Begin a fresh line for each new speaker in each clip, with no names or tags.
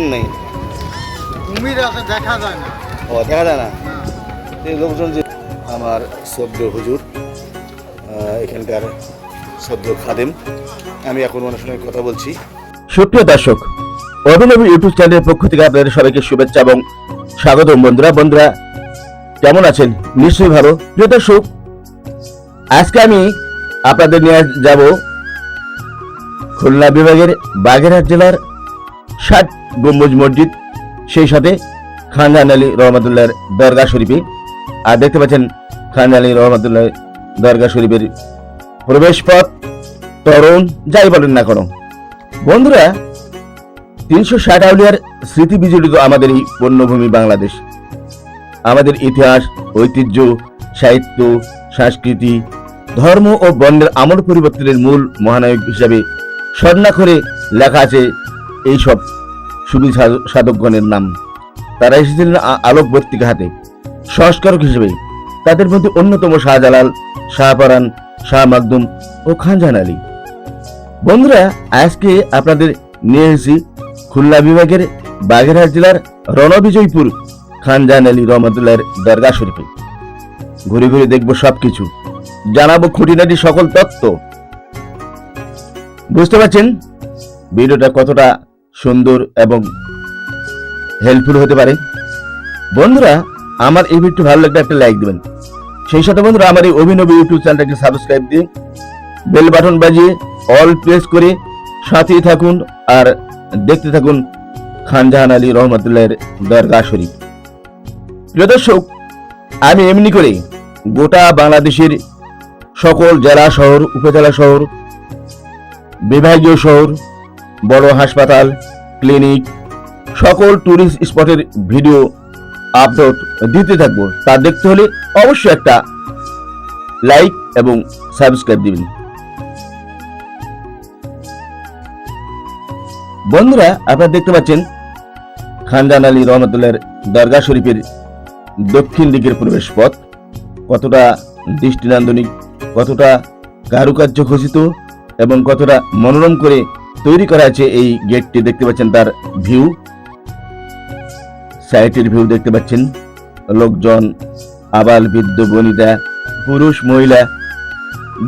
তেমন নেই।
কুমির আছে দেখা যায় না।
ও দেখা যায় না? এই লোকজন যে আমার সদ্য হুজুর এখানকার সদ্য খাদেম আমি এখন ওনার সঙ্গে কথা বলছি।
সুপ্রিয় দর্শক অভিনব ইউটিউব চ্যানেলের পক্ষ থেকে আপনাদের সবাইকে শুভেচ্ছা এবং স্বাগত বন্ধুরা বন্ধুরা কেমন আছেন? নিশ্চয়ই ভালো। প্রিয় দর্শক আজকে আমি আপনাদের নিয়ে যাব খুলনা বিভাগের বাগেরহাট জেলার ষাট গম্বুজ মসজিদ, সেই সাথে খানজান আলী রহমতুল্লাহর দরগা শরীফে। আর দেখতে পাচ্ছেন খান আলী রহমতুল্লাহ দরগা শরীফের প্রবেশ পথ তরুণ, যাই বলেন না কেন। বন্ধুরা, তিনশো ষাট আউলিয়ার স্মৃতি বিজড়িত আমাদের এই পণ্যভূমি বাংলাদেশ। আমাদের ইতিহাস, ঐতিহ্য, সাহিত্য, সংস্কৃতি, ধর্ম ও বর্ণের আমল পরিবর্তনের মূল মহানায়ক হিসাবে স্বর্ণাক্ষরে লেখা আছে এইসব সুবি সাধকগণের নাম। তারা এসেছিলেন আলোকবর্তিকা হাতে। সংস্কারক হিসেবে তাদের মধ্যে অন্যতম শাহজালাল, শাহপারান, শাহ মাকদুম ও খানজাহান আলী। বন্ধুরা, আজকে আপনাদের নিয়ে এসেছি খুলনা বিভাগের বাগেরহাট জেলার রণবিজয়পুর খানজাহান আলী রহমতুল্লাহর দরগা শরীফে। ঘুরে ঘুরে দেখব সবকিছু। জানাব খুঁটিনাটি সকল তত্ত্ব। বুঝতে পারছেন? ভিডিওটা কতটা সুন্দর এবং হেল্পফুল হতে পারে। বন্ধুরা, আমার এই ভিডিও ভালো লাগলে একটা লাইক দিবেন। সেই সাথে বন্ধুরা, আমার এই অভিনব ইউটিউব চ্যানেলটাকে সাবস্ক্রাইব দিয়ে বেল বাটন বাজিয়ে অল প্রেস করে সাথেই থাকুন আর দেখতে থাকুন খানজাহান আলী রহমতুল্লাহের দরগা শরীফ। প্রিয় দর্শক, আমি এমনি করে গোটা বাংলাদেশের সকল জেলা শহর, উপজেলা শহর, বিভাগীয় শহর বড় হাসপাতাল, ক্লিনিক, সকল ট্যুরিস্ট স্পটের ভিডিও আপলোড দিতে থাকব। তা দেখতে হলে অবশ্যই একটা লাইক এবং সাবস্ক্রাইব দিবেন। বন্ধুরা, আপনারা দেখতে পাচ্ছেন খানজান আলী রহমতুল্লাহর দরগা শরীফের দক্ষিণ দিকের প্রবেশ পথ। কতটা দৃষ্টিনান্দনিক, কতটা কারুকার্য ঘোষিত এবং কতটা মনোরম করে তৈরি করা আছে এই গেটটি। দেখতে পাচ্ছেন তার ভিউ। সাইটের ভিউ দেখতে পাচ্ছেন। লোকজন, আবাল বৃদ্ধ, বনিতা, পুরুষ, মহিলা,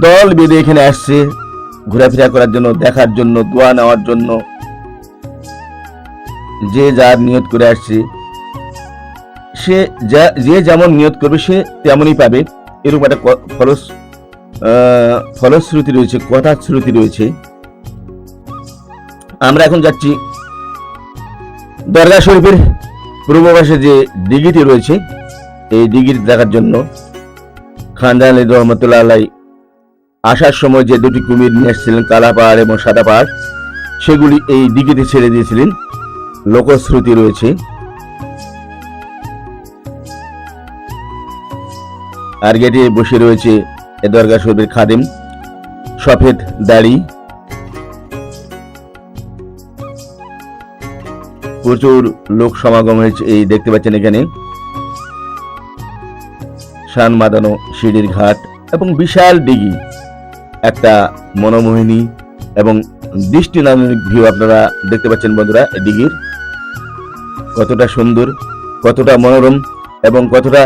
দল বেঁধে এখানে আসছে ঘোরাফেরা করার জন্য, দেখার জন্য, দোয়া নেওয়ার জন্য। যে যার নিয়ত করে আসছে, সে যা- যে যেমন নিয়ত করবে, সে তেমনই পাবে। এরকম একটা ফলস ফলশ্রুতি রয়েছে কথা শ্রুতি রয়েছে। আমরা এখন যাচ্ছি দরগা শরীফের পূর্ব যে ডিগিটি রয়েছে, এই দিঘিটি দেখার জন্য খানজান আলী রহমতুল্লাহ আলাই আসার সময় যে দুটি কুমির নিয়ে এসেছিলেন, কালা পাহাড় এবং সাদা পাহাড়, সেগুলি এই দিঘিতে ছেড়ে দিয়েছিলেন। লোকশ্রুতি রয়েছে। আর গেটে বসে রয়েছে এ দরগা শরীফের খাদেম সফেদ দাড়ি। প্রচুর লোক সমাগম হয়েছে, এই দেখতে পাচ্ছেন এখানে। শান মাদানো সিঁড়ির ঘাট এবং বিশাল দিঘি। একটা মনোমোহিনী এবং দৃষ্টিনান্দনিক ভিউ আপনারা দেখতে পাচ্ছেন বন্ধুরা দিঘির। কতটা সুন্দর, কতটা মনোরম এবং কতটা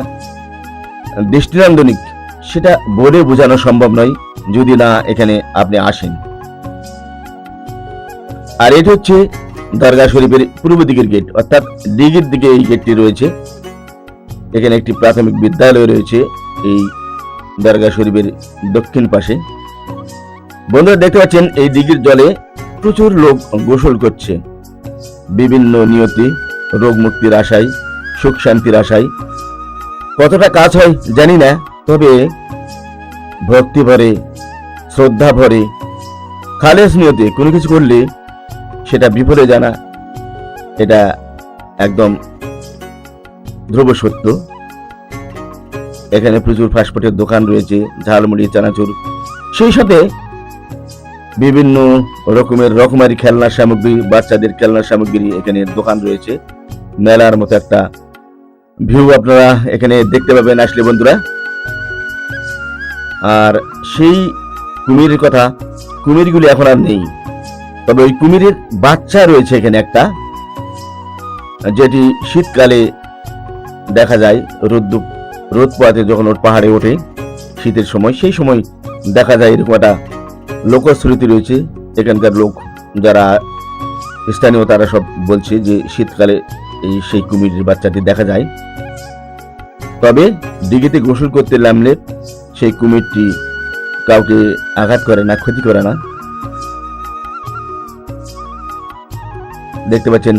দৃষ্টিনান্দনিক সেটা বলে বোঝানো সম্ভব নয়, যদি না এখানে আপনি আসেন। আর এটা হচ্ছে দরগা শরীফের পূর্ব দিকের গেট অর্থাৎ দিঘির দিকে এই গেটটি রয়েছে। এখানে একটি প্রাথমিক বিদ্যালয় রয়েছে এই দরগা শরীফের দক্ষিণ পাশে। বন্ধুরা, দেখতে পাচ্ছেন এই দিঘির জলে প্রচুর লোক গোসল করছে। বিভিন্ন নিয়তি, রোগ মুক্তির আশায়, সুখ শান্তির আশায়। কতটা কাজ হয় জানি না, তবে ভক্তি ভরে, শ্রদ্ধা ভরে, খালেস নিয়তে কোনো কিছু করলে সেটা বিফলে জানা এটা একদম ধ্রুব সত্য। এখানে প্রচুর ফাস্টফুডের দোকান রয়েছে, ঝালমুড়ি, চানাচুর। সেই সাথে বিভিন্ন রকমের রকমারি খেলনার সামগ্রী, বাচ্চাদের খেলনার সামগ্রী এখানে দোকান রয়েছে। মেলার মতো একটা ভিউ আপনারা এখানে দেখতে পাবেন আসলে বন্ধুরা। আর সেই কুমিরের কথা, কুমিরগুলি এখন আর নেই। তবে ওই কুমিরের বাচ্চা রয়েছে এখানে একটা, যেটি শীতকালে দেখা যায় রোদ রোদ পোয়াতে যখন ওর পাহাড়ে ওঠে শীতের সময়, সেই সময় দেখা যায় এরকম একটা লোকশ্রুতি রয়েছে। এখানকার লোক যারা স্থানীয় তারা সব বলছে যে শীতকালে এই সেই কুমিরের বাচ্চাটি দেখা যায়। তবে দিঘিতে গোসল করতে নামলে সেই কুমিরটি কাউকে আঘাত করে না, ক্ষতি করে না। দেখতে পাচ্ছেন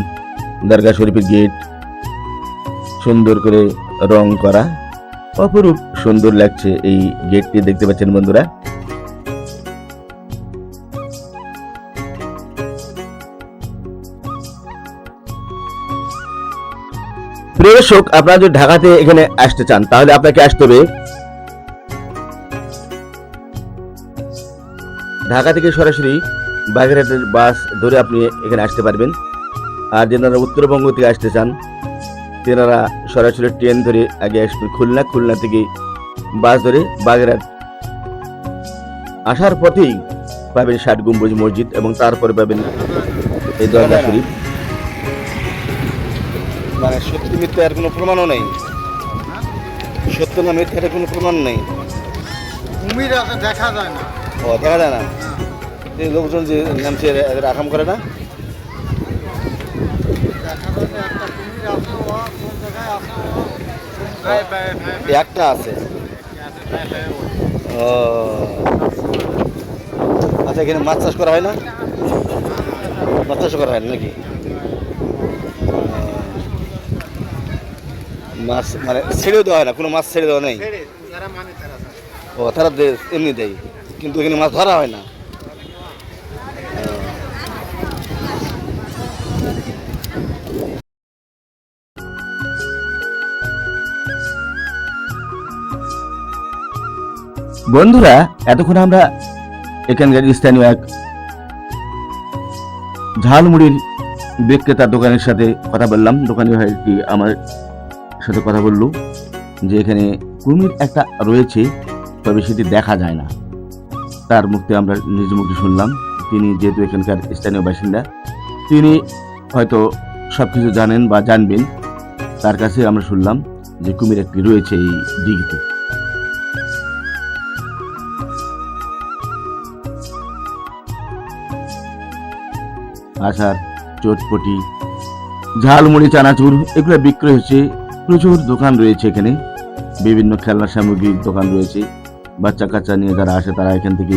দরগা শরীফের গেট। সুন্দর করে রং করা। অপরূপ সুন্দর লাগছে এই গেটটি দেখতে পাচ্ছেন বন্ধুরা। প্রিয় আপনারা যদি ঢাকাতে এখানে আসতে চান, তাহলে আপনাকে আসতে হবে ঢাকা থেকে সরাসরি বাগেরহাটের বাস ধরে আপনি এখানে আসতে পারবেন। আর যেনারা উত্তরবঙ্গ থেকে আসতে চান তেনারা সরাসরি ট্রেন ধরে আগে আসবেন খুলনা খুলনা থেকে বাস ধরে বাগেরহাট। আসার পথেই পাবেন ষাট গম্বুজ মসজিদ এবং তারপরে পাবেন এই দরগা শরীফ।
মানে সত্যি মিথ্যা আর কোনো প্রমাণও নেই। সত্য না মিথ্যা এর কোনো প্রমাণ নেই।
কুমির আছে দেখা যায় না।
ও দেখা যায় না। এই লোকজন যে নামছে এরা- এদের আকাম করে না
দেখা যায় না একটা কুমির আছে ও কোন জায়গায় আছে ও ভাই ভাই ভাই
এই একটা আছে
ভাই আছে।
ও। আচ্ছা এখানে মাছ চাষ করা হয় না? মাছ চাষ করা হয় না নাকি? মাছ মানে ছেড়েও দেওয়া হয় না কোনো মাছ ছেড়ে দেওয়া নেই?
মানে।
ও তারা দে- এমনি দেয় কিন্তু এখানে মাছ ধরা হয় না।
বন্ধুরা, এতক্ষণ আমরা এখানকার স্থানীয় এক ঝালমুড়ির বিক্রেতার দোকানের সাথে কথা বললাম। দোকানি ভাইটি আমার সাথে কথা বলল যে এখানে কুমির একটা রয়েছে, তবে সেটি দেখা যায় না। তার মুখে আমরা নিজ মুখে শুনলাম। তিনি যেহেতু এখানকার স্থানীয় বাসিন্দা, তিনি হয়তো সব কিছু জানেন বা জানবেন। তার কাছে আমরা শুনলাম যে কুমির একটি রয়েছে এই দিঘিতে। আচার চটপটি, ঝালমুড়ি, চানাচুর, এগুলো বিক্রয় হচ্ছে। প্রচুর দোকান রয়েছে এখানে। বিভিন্ন খেলনার সামগ্রীর দোকান রয়েছে। বাচ্চা কাচ্চা নিয়ে যারা আসে, তারা এখান থেকে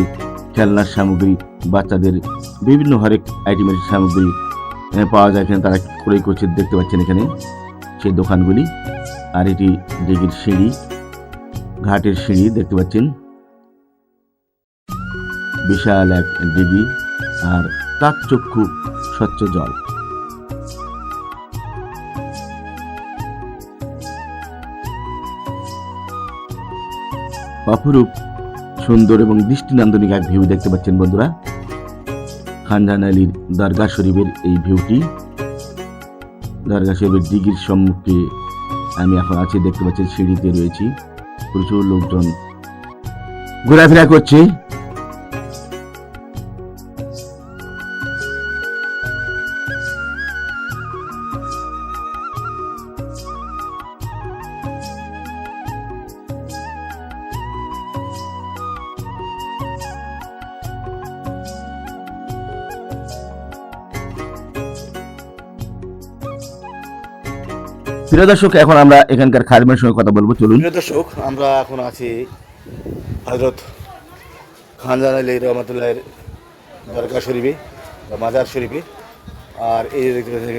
খেলনার সামগ্রী, বাচ্চাদের বিভিন্ন হরেক আইটেমের সামগ্রী পাওয়া যায় এখানে। তারা ক্রয় করছে, দেখতে পাচ্ছেন এখানে সেই দোকানগুলি। আর এটি দিঘির সিঁড়ি, ঘাটের সিঁড়ি, দেখতে পাচ্ছেন। বিশাল এক দিঘি আর কাকচক্ষু স্বচ্ছ জল। অপরূপ, সুন্দর এবং দৃষ্টিনন্দনিক এক ভিউ দেখতে পাচ্ছেন বন্ধুরা। খানজান আলীর দরগা শরীফের এই ভিউটি দরগা শরীফের দিঘির সম্মুখে আমি এখন আছি, দেখতে পাচ্ছি সিঁড়িতে রয়েছি। প্রচুর লোকজন ঘোরাফেরা করছে। প্রিয় দর্শক, এখন আমরা এখানকার খাদিমের সঙ্গে কথা বলব। চলুন।
প্রিয় দর্শক, আমরা এখন আছি হজরত খানজান আলী রহমতুল্লাহের দরগা শরীফে বা মাজার শরীফে। আর এই দেখতে পাচ্ছেন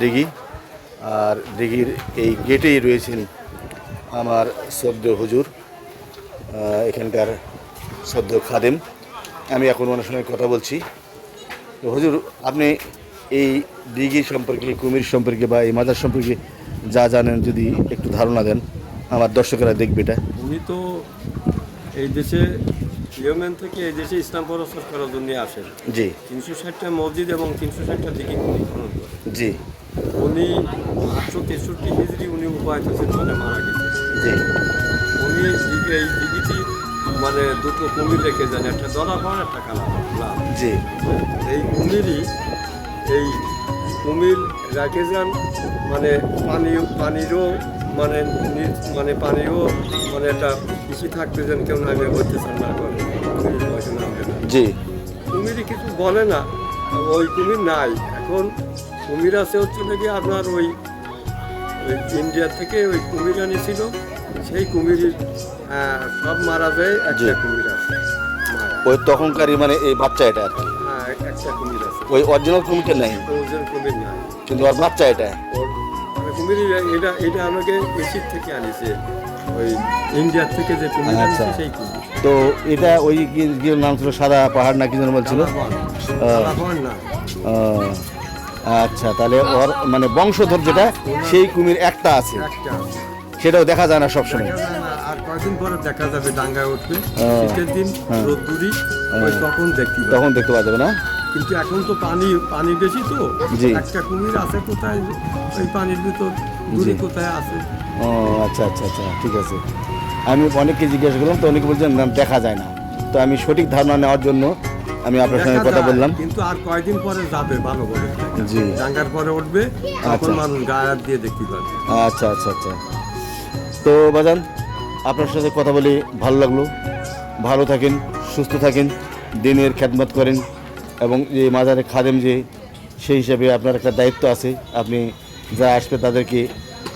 দিঘি, আর দিঘির এই গেটেই রয়েছেন আমার সদ্য হুজুর এখানকার সদ্য খাদেম। আমি এখন ওনার সঙ্গে কথা বলছি। হুজুর, আপনি এই দিঘি সম্পর্কে কুমির সম্পর্কে বা এই মাজার সম্পর্কে যা জানেন যদি একটু ধারণা দেন আমার দর্শকেরা দেখবে এটা।
উনি তো এই দেশে ইয়েমেন থেকে এই দেশে ইসলাম প্রচার করার জন্য আসেন।
জি।
তিনশো ষাটটা মসজিদ এবং তিনশো ষাটটা দিকে উনি খনন করেন।
জি।
উনি আটশো তেষট্টি হিজড়ি উনি উপায়িত সেখানে মারা গেছে।
জি।
উনি এই দিঘিটি মানে দুটো কুমির রেখে যান একটা দলা পান একটা কালা
জি।
এই কুমিরই এই কুমির রেখে যান মানে পানি পানিরও মানে মানে পানিও মানে একটা কৃষি থাকতে যেন কেউ নামে চান না করে। কুমির হয়তো নামবে না।
জি।
কুমিরই কিছু বলে না ওই কুমির নাই। এখন কুমির আছে হচ্ছে নাকি আপনার ওই ওই ইন্ডিয়া থেকে ওই কুমির আনিছিল। সেই কুমির সব মারা যায়। একটা কুমির আছে।
ওই তখনকারই মানে এই বাচ্চা এটা আর কি।
একটা কুমির আছে।
ওই অরিজিনাল কুমিরটা নেই।
ওজন কুমির নাই।
কিন্তু ওর বাচ্চা এটা।
মানে কুমির এটা এটা আমাকে থেকে আনিছে। ওই ইন্ডিয়ার থেকে যে কুমির আনিছে
আচ্ছা।
সেই কুমির।
তো এটা ওই নাম ছিল? সাদা পাহাড় না কি যেন বলছিল? আচ্ছা তাহলে ওর মানে বংশধর যেটা সেই কুমির একটা আছে।
একটা আছে।
সেটাও দেখা যায় না সবসময়।
আর কয়দিন পরে দেখা যাবে ডাঙ্গায় উঠবে।
হ্যাঁ।
শীতের দিন
হ্যাঁ।
রোদ্দুরি তখন দেখতে
তখন দেখতে পাওয়া যাবে না?
কিন্তু এখন তো পানি পানি বেশি তো।
জি।
একটা কুমির আছে কোথায়? ওই পানির ভিতর দূরে কোথায় আছে?
ও আচ্ছা আচ্ছা আচ্ছা ঠিক আছে। আমি অনেককে জিজ্ঞাসা করলাম তো অনেকে বলছেন না দেখা যায় না। তো আমি সঠিক ধারণা নেওয়ার জন্য আমি আপনার সঙ্গে কথা বললাম।
কিন্তু আর কয়েকদিন পরে যাবে ভালো করে।
জি।
ডাঙ্গার পরে উঠবে তখন
আচ্ছা।
মানুষ গায়ে দিয়ে দেখতে পাবে।
আচ্ছা আচ্ছা আচ্ছা। তো বাজান আপনার সাথে কথা বলে ভালো লাগল। ভালো থাকেন সুস্থ থাকেন দিনের খ্যাতমত করেন এবং যে মাজারে খাদেম যে সেই হিসাবে আপনার একটা দায়িত্ব আছে। আপনি যা আসবে তাদেরকে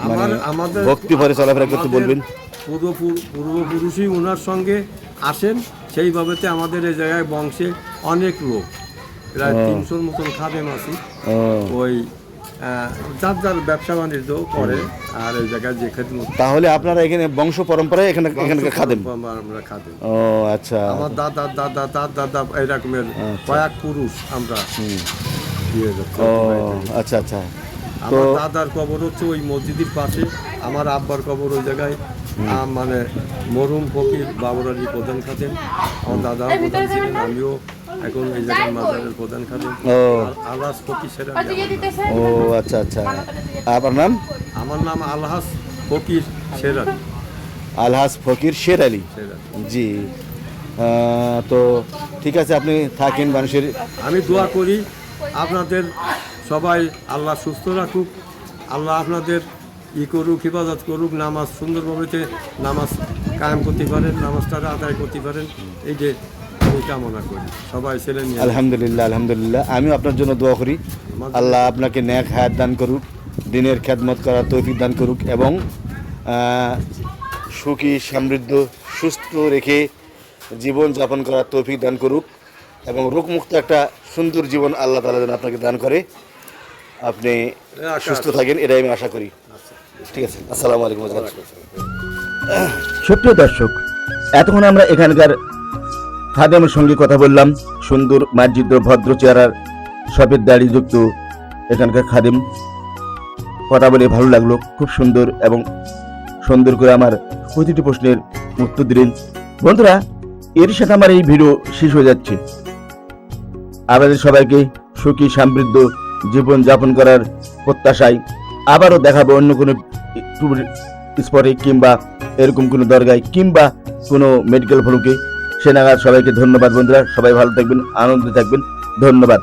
মানে
আমাদের
ভক্তি ভরে চলাফেরা করতে বলবেন।
পূর্বপুর- পূর্বপুরুষই ওনার সঙ্গে আসেন। সেইভাবেতে আমাদের এই জায়গায় বংশে অনেক লোক। প্রায়। তিনশোর মতন খাদেম আছি। ওই যার যার ব্যবসা বাণিজ্য করে আর এই জায়গায় যে খেদমত
তাহলে আপনারা এখানে বংশ পরম্পরায় এখানে এখানকার খাদেম
আমরা খাদেম
ও আচ্ছা।
আমার দাদা দাদা দাদা দাদা এরকমের কয়েক পুরুষ আমরা
ও আচ্ছা আচ্ছা।
আমার দাদার কবর হচ্ছে ওই মসজিদের পাশে। আমার আব্বার কবর ওই জায়গায়। মানে মরুম ফকির বাবুরারি প্রধান খাতেন আমার দাদা প্রধান ছিলেন আমিও এখন এই জায়গায় মাজারের প্রধান খাতেন।
ও।
আলহাস ফকির সেরা
ও আচ্ছা আচ্ছা। আপনার নাম?
আমার নাম আলহাস ফকির সেরান
আলহাজ ফকির শের আলী। জি। তো ঠিক আছে আপনি থাকেন মানুষের।
আমি দোয়া করি আপনাদের সবাই আল্লাহ সুস্থ রাখুক আল্লাহ আপনাদের ই করুক হেফাজত করুক নামাজ সুন্দরভাবে নামাজ কায়েম করতে পারেন নামাজটা আদায় করতে পারেন এই যে আমি কামনা করি। সবাই ছেলে নিয়ে
আলহামদুলিল্লাহ আলহামদুলিল্লাহ। আমিও আপনার জন্য দোয়া করি। আল্লাহ আপনাকে ন্যাক হায়াত দান করুক দিনের খ্যাতমত করার তৌফিক দান করুক এবং সুখী সমৃদ্ধ সুস্থ রেখে জীবন যাপন করার তৌফিক দান করুক এবং রোগমুক্ত একটা সুন্দর জীবন আল্লাহ তালা যেন আপনাকে দান করে। আপনি সুস্থ থাকেন এটাই আমি আশা করি।
সুপ্রিয় দর্শক, এতক্ষণ আমরা এখানকার খাদেমের সঙ্গে কথা বললাম, সুন্দর মার্জিত ভদ্র চেহারার সফেদ দাড়ি যুক্ত এখানকার খাদেম। কথা বলে ভালো লাগল, খুব সুন্দর এবং সুন্দর করে আমার প্রতিটি প্রশ্নের উত্তর দিলেন। বন্ধুরা, এর সাথে আমার এই ভিডিও শেষ হয়ে যাচ্ছে। আপনাদের সবাইকে সুখী, সমৃদ্ধ জীবন যাপন করার প্রত্যাশায় আবারও দেখাবো অন্য কোনো স্পটে কিংবা এরকম কোনো দরগায় কিংবা কোনো মেডিকেল ফলুকে সে নাগাদ সবাইকে ধন্যবাদ বন্ধুরা। সবাই ভালো থাকবেন, আনন্দে থাকবেন। ধন্যবাদ।